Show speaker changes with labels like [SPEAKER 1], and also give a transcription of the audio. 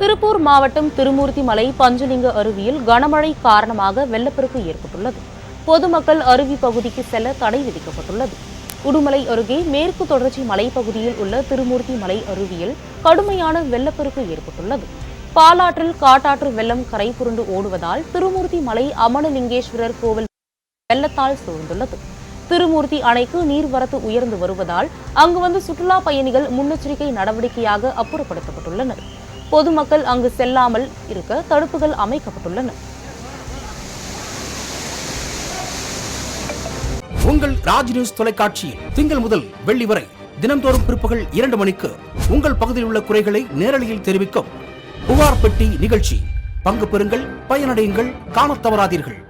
[SPEAKER 1] திருப்பூர் மாவட்டம் திருமூர்த்தி மலை பஞ்சலிங்க அருவியில் கனமழை காரணமாக வெள்ளப்பெருக்கு ஏற்பட்டுள்ளது. பொதுமக்கள் அருவி பகுதிக்கு செல்ல தடை விதிக்கப்பட்டுள்ளது. உடுமலை அருகே மேற்கு தொடர்ச்சி மலைப்பகுதியில் உள்ள திருமூர்த்தி மலை அருவியில் கடுமையான வெள்ளப்பெருக்கு ஏற்பட்டுள்ளது. பாலாற்றில் காட்டாற்று வெள்ளம் கரை புரண்டு ஓடுவதால் திருமூர்த்தி மலை அமனலிங்கேஸ்வரர் கோவில் வெள்ளத்தால் சூழ்ந்துள்ளது. திருமூர்த்தி அணைக்கு நீர்வரத்து உயர்ந்து வருவதால் அங்கு வந்து சுற்றுலா பயணிகள் முன்னெச்சரிக்கை நடவடிக்கையாக அப்புறப்படுத்தப்பட்டுள்ளனர். பொதுமக்கள் அங்கு செல்லாமல் இருக்க தடுப்புகள் அமைக்கப்பட்டுள்ளன.
[SPEAKER 2] உங்கள் ராஜ் நியூஸ் தொலைக்காட்சியில் திங்கள் முதல் வெள்ளி வரை தினந்தோறும் பிற்பகல் இரண்டு மணிக்கு உங்கள் பகுதியில் உள்ள குறைகளை நேரலையில் தெரிவிக்கும் புகார் பெட்டி நிகழ்ச்சி. பங்கு பெறுங்கள் பயனடையுங்கள் காணத் தவறாதீர்கள்.